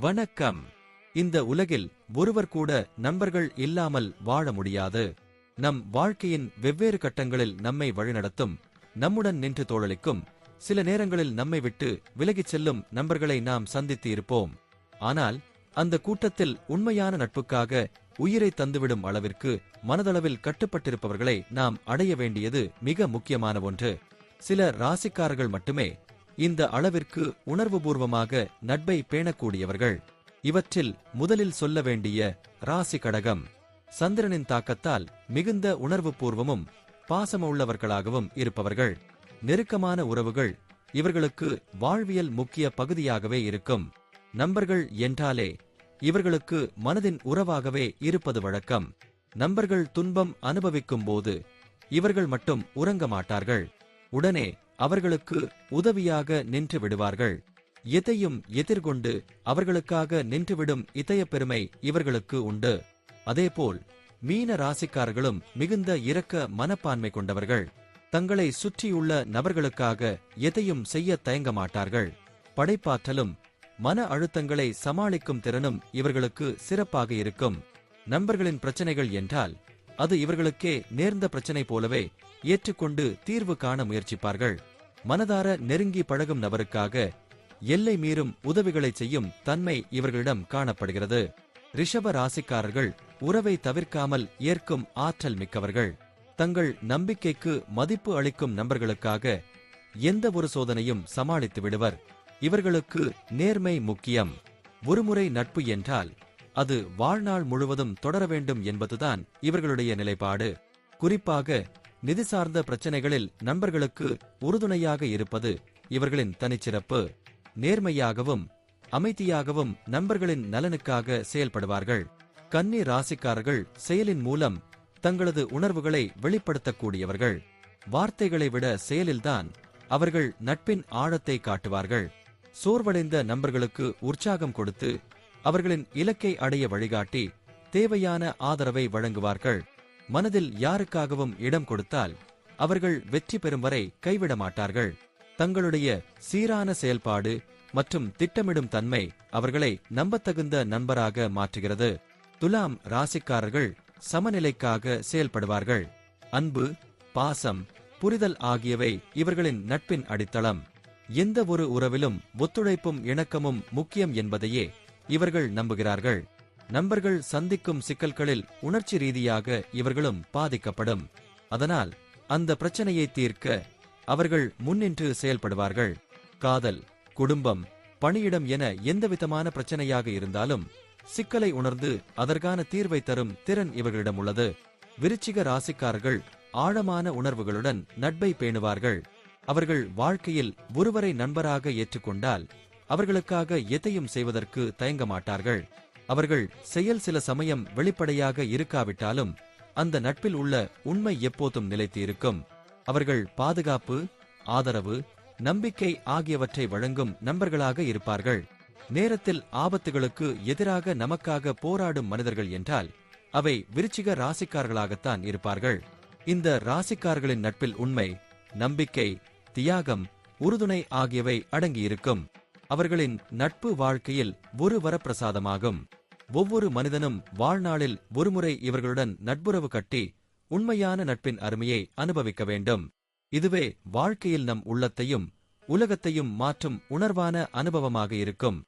வணக்கம். இந்த உலகில் ஒருவர் கூட நண்பர்கள் இல்லாமல் வாழ முடியாது. நம் வாழ்க்கையின் வெவ்வேறு கட்டங்களில் நம்மை வழிநடத்தும் நம்முடன் நின்று தோழளிக்கும் சில நேரங்களில் நம்மை விட்டு விலகிச் செல்லும் நண்பர்களை நாம் சந்தித்து இருப்போம். ஆனால் அந்த கூட்டத்தில் உண்மையான நட்புக்காக உயிரை தந்துவிடும் அளவிற்கு மனதளவில் கட்டுப்பட்டிருப்பவர்களை நாம் அடைய வேண்டியது மிக முக்கியமான ஒன்று. சில ராசிக்காரர்கள் மட்டுமே இந்த அளவிற்கு உணர்வுபூர்வமாக நட்பை பேணக்கூடியவர்கள். இவற்றில் முதலில் சொல்ல வேண்டிய ராசி கடகம். சந்திரனின் தாக்கத்தால் மிகுந்த உணர்வுபூர்வமும் பாசமுள்ளவர்களாகவும் இருப்பவர்கள். நெருக்கமான உறவுகள் இவர்களுக்கு வாழ்வியல் முக்கிய பகுதியாகவே இருக்கும். நம்பர்கள் என்றாலே இவர்களுக்கு மனதின் உறவாகவே இருப்பது வழக்கம். நம்பர்கள் துன்பம் அனுபவிக்கும் போது இவர்கள் மட்டும் உறங்க மாட்டார்கள். உடனே அவர்களுக்கு உதவியாக நின்று விடுவார்கள். எதையும் எதிர்கொண்டு அவர்களுக்காக நின்றுவிடும் இதய பெருமை இவர்களுக்கு உண்டு. அதேபோல் மீன ராசிக்காரர்களும் மிகுந்த இரக்க மனப்பான்மை கொண்டவர்கள். தங்களை சுற்றியுள்ள நபர்களுக்காக எதையும் செய்ய தயங்க மாட்டார்கள். படைப்பாற்றலும் மன அழுத்தங்களை சமாளிக்கும் திறனும் இவர்களுக்கு சிறப்பாக இருக்கும். நண்பர்களின் பிரச்சனைகள் என்றால் அது இவர்களுக்கே நேர்ந்த பிரச்சனை போலவே ஏற்றுக்கொண்டு தீர்வு காண முயற்சிப்பார்கள். மனதார நெருங்கி பழகும் நபருக்காக எல்லை மீறும் உதவிகளை செய்யும் தன்மை இவர்களிடம் காணப்படுகிறது. ரிஷப ராசிக்காரர்கள் உறவை தவிர்க்காமல் ஏற்கும் ஆற்றல் மிக்கவர்கள். தங்கள் நம்பிக்கைக்கு மதிப்பு அளிக்கும் நபர்களுக்காக எந்த ஒரு சோதனையும் சமாளித்து விடுவர். இவர்களுக்கு நேர்மை முக்கியம். ஒருமுறை நட்பு என்றால் அது வாழ்நாள் முழுவதும் தொடர வேண்டும் என்பதுதான் இவர்களுடைய நிலைப்பாடு. குறிப்பாக நிதி சார்ந்த பிரச்சனைகளில் நண்பர்களுக்கு உறுதுணையாக இருப்பது இவர்களின் தனிச்சிறப்பு. நேர்மையாகவும் அமைதியாகவும் நண்பர்களின் நலனுக்காக செயல்படுவார்கள். கன்னி ராசிக்காரர்கள் செயலின் மூலம் தங்களது உணர்வுகளை வெளிப்படுத்தக்கூடியவர்கள். வார்த்தைகளை விட செயலில்தான் அவர்கள் நட்பின் ஆழத்தை காட்டுவார்கள். சோர்வடைந்த நண்பர்களுக்கு உற்சாகம் கொடுத்து அவர்களின் இலக்கை அடைய வழிகாட்டி தேவையான ஆதரவை வழங்குவார்கள். மனதில் யாருக்காகவும் இடம் கொடுத்தால் அவர்கள் வெற்றி பெறும் வரை கைவிட மாட்டார்கள். தங்களுடைய சீரான செயல்பாடு மற்றும் திட்டமிடும் தன்மை அவர்களை நம்பத்தகுந்த நண்பராக மாற்றுகிறது. துலாம் ராசிக்காரர்கள் சமநிலைக்காக செயல்படுவார்கள். அன்பு பாசம் புரிதல் ஆகியவை இவர்களின் நட்பின் அடித்தளம். எந்த ஒரு உறவிலும் ஒத்துழைப்பும் இணக்கமும் முக்கியம் என்பதையே இவர்கள் நம்புகிறார்கள். நண்பர்கள் சந்திக்கும் சிக்கல்களில் உணர்ச்சி ரீதியாக இவர்களும் பாதிக்கப்படும். அதனால் அந்த பிரச்சனையை தீர்க்க அவர்கள் முன்னின்று செயல்படுவார்கள். காதல் குடும்பம் பணியிடம் என எந்தவிதமான பிரச்சனையாக இருந்தாலும் சிக்கலை உணர்ந்து அதற்கான தீர்வை தரும் திறன் இவர்களிடம் உள்ளது. விருச்சிக ராசிக்காரர்கள் ஆழமான உணர்வுகளுடன் நட்பை பேணுவார்கள். அவர்கள் வாழ்க்கையில் ஒருவரை நண்பராக ஏற்றுக்கொண்டால் அவர்களுக்காக எதையும் செய்வதற்கு தயங்க மாட்டார்கள். அவர்கள் செயல் சில சமயம் வெளிப்படையாக இருக்காவிட்டாலும் அந்த நட்பில் உள்ள உண்மை எப்போதும் நிலைத்து இருக்கும் அவர்கள் பாதுகாப்பு ஆதரவு நம்பிக்கை ஆகியவற்றை வழங்கும் நண்பர்களாக இருப்பார்கள். நேரத்தில் ஆபத்துகளுக்கு எதிராக நமக்காக போராடும் மனிதர்கள் என்றால் அவை விருச்சிக ராசிக்காரர்களாகத்தான் இருப்பார்கள். இந்த ராசிக்காரர்களின் நட்பில் உண்மை நம்பிக்கை தியாகம் உறுதுணை ஆகியவை அடங்கியிருக்கும். அவர்களின் நட்பு வாழ்க்கையில் ஒரு வரப்பிரசாதமாகும். ஒவ்வொரு மனிதனும் வாழ்நாளில் ஒருமுறை இவர்களுடன் நட்புறவு கட்டி உண்மையான நட்பின் அருமையை அனுபவிக்க வேண்டும். இதுவே வாழ்க்கையில் நம் உள்ளத்தையும் உலகத்தையும் மாற்றும் உணர்வான அனுபவமாக இருக்கும்.